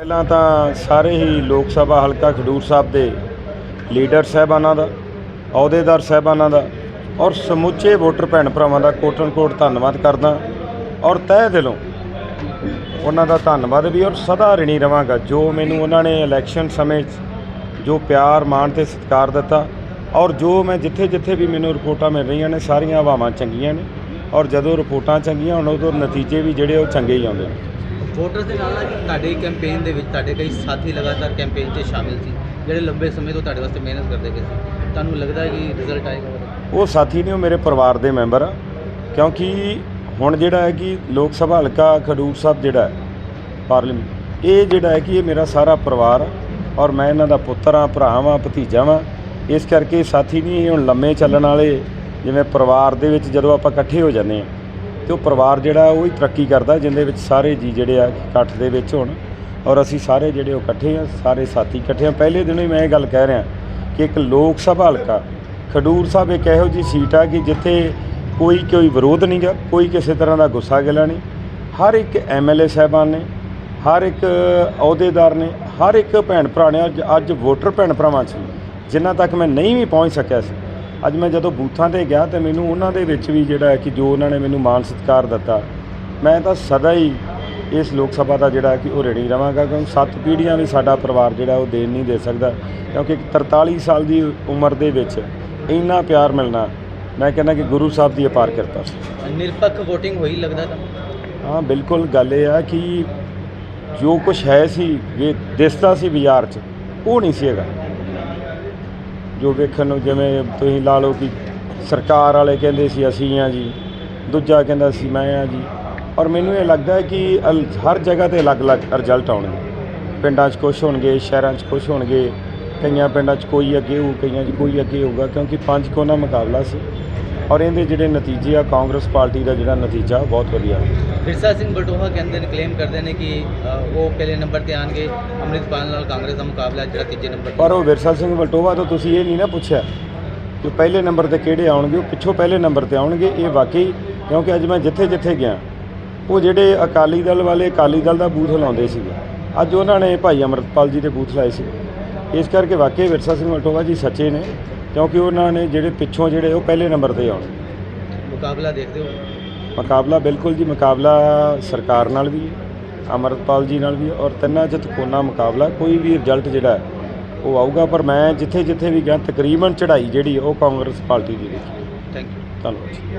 ਪਹਿਲਾਂ ਤਾਂ ਸਾਰੇ ਹੀ ਲੋਕ ਸਭਾ ਹਲਕਾ ਖਡੂਰ ਸਾਹਿਬ ਦੇ ਲੀਡਰ ਸਾਹਿਬਾਨਾਂ ਦਾ, ਅਹੁਦੇਦਾਰ ਸਾਹਿਬਾਨਾਂ ਦਾ ਔਰ ਸਮੁੱਚੇ ਵੋਟਰ ਭੈਣ ਭਰਾਵਾਂ ਦਾ ਕੋਟਨ ਕੋਟ ਧੰਨਵਾਦ ਕਰਦਾ ਔਰ ਤਹਿ ਦਿਲੋਂ ਉਹਨਾਂ ਦਾ ਧੰਨਵਾਦ ਵੀ ਔਰ ਸਦਾ ਰਿਣੀ ਰਵਾਂਗਾ। ਜੋ ਮੈਨੂੰ ਉਹਨਾਂ ਨੇ ਇਲੈਕਸ਼ਨ ਸਮੇਂ 'ਚ ਜੋ ਪਿਆਰ, ਮਾਣ ਤੇ ਸਤਿਕਾਰ ਦਿੱਤਾ ਔਰ ਜੋ ਮੈਂ ਜਿੱਥੇ ਜਿੱਥੇ ਵੀ ਮੈਨੂੰ ਰਿਪੋਰਟਾਂ ਮਿਲ ਰਹੀਆਂ ਨੇ, ਸਾਰੀਆਂ ਹਵਾਵਾਂ ਚੰਗੀਆਂ ਨੇ ਔਰ ਜਦੋਂ ਰਿਪੋਰਟਾਂ ਚੰਗੀਆਂ ਹੋਣ ਉਦੋਂ ਨਤੀਜੇ ਵੀ ਜਿਹੜੇ ਉਹ ਚੰਗੇ ਹੀ ਆਉਂਦੇ ਨੇ। ਵੋਟਰਸ ਦੇ ਨਾਲ ਨਾਲ ਤੁਹਾਡੇ ਕੈਂਪੇਨ ਦੇ ਵਿੱਚ, ਤੁਹਾਡੇ ਕਈ ਸਾਥੀ ਲਗਾਤਾਰ ਕੈਂਪੇਨ 'ਚ ਸ਼ਾਮਿਲ ਸੀ, ਜਿਹੜੇ ਲੰਬੇ ਸਮੇਂ ਤੋਂ ਤੁਹਾਡੇ ਵਾਸਤੇ ਮਿਹਨਤ ਕਰਦੇ ਪਏ ਸੀ। ਤੁਹਾਨੂੰ ਲੱਗਦਾ ਹੈ ਕਿ ਰਿਜ਼ਲਟ ਆਏਗਾ ਉਹ ਸਾਥੀ ਨੇ ਉਹ ਮੇਰੇ ਪਰਿਵਾਰ ਦੇ ਮੈਂਬਰ ਆ। ਕਿਉਂਕਿ ਹੁਣ ਜਿਹੜਾ ਹੈ ਕਿ ਲੋਕ ਸਭਾ ਹਲਕਾ ਖਡੂਰ ਸਾਹਿਬ ਜਿਹੜਾ ਪਾਰਲੀਮੈਂਟ, ਇਹ ਜਿਹੜਾ ਹੈ ਕਿ ਇਹ ਮੇਰਾ ਸਾਰਾ ਪਰਿਵਾਰ ਆ ਔਰ ਮੈਂ ਇਹਨਾਂ ਦਾ ਪੁੱਤਰ ਆ ਭਰਾ ਵਾਂ ਭਤੀਜਾ ਵਾਂ ਇਸ ਕਰਕੇ ਸਾਥੀ ਨਹੀਂ ਹੁਣ ਲੰਮੇ ਚੱਲਣ ਵਾਲੇ, ਜਿਵੇਂ ਪਰਿਵਾਰ ਦੇ ਵਿੱਚ ਜਦੋਂ ਆਪਾਂ ਇਕੱਠੇ ਹੋ ਜਾਂਦੇ ਆ ਤੇ ਉਹ ਪਰਿਵਾਰ ਜਿਹੜਾ ਉਹ ਹੀ ਤਰੱਕੀ ਕਰਦਾ, ਜਿੰਦੇ ਵਿੱਚ ਸਾਰੇ ਜੀ ਜਿਹੜੇ ਆ ਇਕੱਠ ਦੇ ਵਿੱਚ ਹੋਣ। ਔਰ ਅਸੀਂ ਸਾਰੇ ਜਿਹੜੇ ਉਹ ਇਕੱਠੇ ਆ, ਸਾਰੇ ਸਾਥੀ ਇਕੱਠੇ ਆ। ਪਹਿਲੇ ਦਿਨੋਂ ਹੀ ਮੈਂ ਇਹ ਗੱਲ ਕਹਿ ਰਿਹਾ ਕਿ ਇੱਕ ਲੋਕ ਸਭਾ ਹਲਕਾ, ਖਡੂਰ ਸਾਹਿਬ ਇੱਕ ਇਹੋ ਜੀ ਸੀਟ ਆ ਕਿ ਜਿੱਥੇ ਕੋਈ ਕੋਈ ਵਿਰੋਧ ਨਹੀਂਗਾ ਕੋਈ ਕਿਸੇ ਤਰ੍ਹਾਂ ਦਾ ਗੁੱਸਾ ਗਿਲਾ ਨਹੀਂ। ਹਰ ਇੱਕ ਐਮਐਲਏ ਸਾਹਿਬਾਨ ਨੇ, ਹਰ ਇੱਕ ਅਹੁਦੇਦਾਰ ਨੇ, ਹਰ ਇੱਕ ਭੈਣ ਭਰਾ ਨੇ, ਅੱਜ ਵੋਟਰ ਭੈਣ ਭਰਾਵਾਂ 'ਚ ਜਿਨ੍ਹਾਂ ਤੱਕ ਮੈਂ ਨਹੀਂ ਵੀ ਪਹੁੰਚ ਸਕਿਆ ਸੀ ਅੱਜ ਮੈਂ ਜਦੋਂ ਬੂਥਾਂ ਤੇ ਗਿਆ ਤੇ ਮੈਨੂੰ ਉਹਨਾਂ ਦੇ ਵਿੱਚ ਵੀ ਜਿਹੜਾ ਹੈ ਕਿ ਜੋ ਉਹਨਾਂ ਨੇ ਮੈਨੂੰ ਮਾਨ ਸਤਿਕਾਰ ਦਿੱਤਾ ਮੈਂ ਤਾਂ ਸਦਾ ਹੀ ਇਸ ਲੋਕ ਸਭਾ ਦਾ ਜਿਹੜਾ ਕਿ ਉਹ ਰਣੀ ਰਵਾਂਗਾ ਕਿਉਂਕਿ ਸੱਤ ਪੀੜ੍ਹੀਆਂ ਵੀ ਸਾਡਾ ਪਰਿਵਾਰ ਜਿਹੜਾ ਉਹ ਦੇਣ ਨਹੀਂ ਦੇ ਸਕਦਾ। ਕਿਉਂਕਿ ਇੱਕ 43 ਸਾਲ ਦੀ ਉਮਰ ਦੇ ਵਿੱਚ ਇੰਨਾ ਪਿਆਰ ਮਿਲਣਾ ਮੈਂ ਕਹਿੰਦਾ ਕਿ ਗੁਰੂ ਸਾਹਿਬ ਦੀ ਅਪਾਰ ਕਿਰਪਾ ਸੀ। ਨਿਰਪੱਖ VOTING ਹੋਈ ਲੱਗਦਾ ਤੁਹਾਨੂੰ ਹਾਂ ਬਿਲਕੁਲ ਗੱਲ ਇਹ ਆ ਕਿ ਜੋ ਕੁਝ ਹੈ ਸੀ ਇਹ ਦਿਸਦਾ ਸੀ ਬਾਜ਼ਾਰ 'ਚ ਉਹ ਨਹੀਂ ਸੀ ਹੈਗਾ। ਜੋ ਵੇਖਣ ਨੂੰ ਜਿਵੇਂ ਤੁਸੀਂ ਲਾ ਲਓ ਕਿ ਸਰਕਾਰ ਵਾਲੇ ਕਹਿੰਦੇ ਸੀ ਅਸੀਂ ਆ ਜੀ, ਦੂਜਾ ਕਹਿੰਦਾ ਸੀ ਮੈਂ ਆ ਜੀ। ਔਰ ਮੈਨੂੰ ਇਹ ਲੱਗਦਾ ਹੈ ਕਿ ਅਲ- ਹਰ ਜਗ੍ਹਾ ਤੇ ਅਲੱਗ-ਅਲੱਗ ਰਿਜ਼ਲਟ ਆਉਣਗੇ। ਪਿੰਡਾਂ 'ਚ ਕੁਛ ਹੋਣਗੇ, ਸ਼ਹਿਰਾਂ 'ਚ ਕੁਛ ਹੋਣਗੇ। ਕਈਆਂ ਪਿੰਡਾਂ 'ਚ ਕੋਈ ਅੱਗੇ ਹੋਊ, ਕਈਆਂ 'ਚ ਕੋਈ ਅੱਗੇ ਹੋਊਗਾ, ਕਿਉਂਕਿ ਪੰਜ ਕੋਨਾ ਮੁਕਾਬਲਾ ਸੀ। ਔਰ ਇਹਦੇ ਜਿਹੜੇ ਨਤੀਜੇ ਆ ਕਾਂਗਰਸ ਪਾਰਟੀ ਦਾ ਜਿਹੜਾ ਨਤੀਜਾ ਬਹੁਤ ਵਧੀਆ। ਵਿਰਸਾ ਸਿੰਘ ਬਲਟੋਹਾ ਕਹਿੰਦੇ ਨੇ ਕਲੇਮ ਕਰਦੇ ਨੇ ਕਿ ਉਹ ਪਹਿਲੇ ਨੰਬਰ ਤੇ ਆਣਗੇ ਅੰਮ੍ਰਿਤਪਾਲ ਨਾਲ ਕਾਂਗਰਸ ਦਾ ਮੁਕਾਬਲਾ ਜਿਹੜਾ ਤੀਜੇ ਨੰਬਰ ਪਰ ਉਹ ਵਿਰਸਾ ਸਿੰਘ ਵਲਟੋਵਾ ਤੋਂ ਤੁਸੀਂ ਇਹ ਨਹੀਂ ਨਾ ਪੁੱਛਿਆ ਕਿ ਪਹਿਲੇ ਨੰਬਰ ਤੇ ਕਿਹੜੇ ਆਉਣਗੇ ਉਹ ਪਿੱਛੋਂ ਪਹਿਲੇ ਨੰਬਰ ਤੇ ਆਉਣਗੇ ਇਹ ਵਾਕਈ ਕਿਉਂਕਿ ਅੱਜ ਮੈਂ ਜਿੱਥੇ ਜਿੱਥੇ ਗਿਆ ਉਹ ਜਿਹੜੇ ਅਕਾਲੀ ਦਲ ਵਾਲੇ ਅਕਾਲੀ ਦਲ ਦਾ ਬੂਥ ਲਾਉਂਦੇ ਸੀਗੇ ਅੱਜ ਉਹਨਾਂ ਨੇ ਭਾਈ ਅਮਰਤਪਾਲ ਜੀ ਦੇ ਬੂਥ ਲਾਏ ਸੀ। ਇਸ ਕਰਕੇ ਵਾਕਈ ਵਿਰਸਾ ਸਿੰਘ ਵਲਟੋਵਾ ਜੀ ਸੱਚੇ ਨੇ। ਕਿਉਂਕਿ ਉਹਨਾਂ ਨੇ ਜਿਹੜੇ ਪਿੱਛੋਂ ਜਿਹੜੇ ਉਹ ਪਹਿਲੇ ਨੰਬਰ ਤੇ ਆਉਣਗੇ ਮੁਕਾਬਲਾ ਦੇਖਦੇ ਹੋ? ਮੁਕਾਬਲਾ ਬਿਲਕੁਲ ਜੀ ਮੁਕਾਬਲਾ ਸਰਕਾਰ ਨਾਲ ਵੀ ਹੈ ਅਮਰਤਪਾਲ ਜੀ ਨਾਲ ਵੀ ਔਰ ਤਿੰਨਾਂ 'ਚ ਤਕੋਨਾ ਮੁਕਾਬਲਾ। ਕੋਈ ਵੀ ਰਿਜ਼ਲਟ ਜਿਹੜਾ ਉਹ ਆਊਗਾ ਪਰ ਮੈਂ ਜਿੱਥੇ ਜਿੱਥੇ ਵੀ ਗਿਆ ਤਕਰੀਬਨ ਚੜ੍ਹਾਈ ਜਿਹੜੀ ਉਹ ਕਾਂਗਰਸ ਪਾਰਟੀ ਦੀ ਦੇਖੀ। ਥੈਂਕ ਯੂ ਧੰਨਵਾਦ ਜੀ।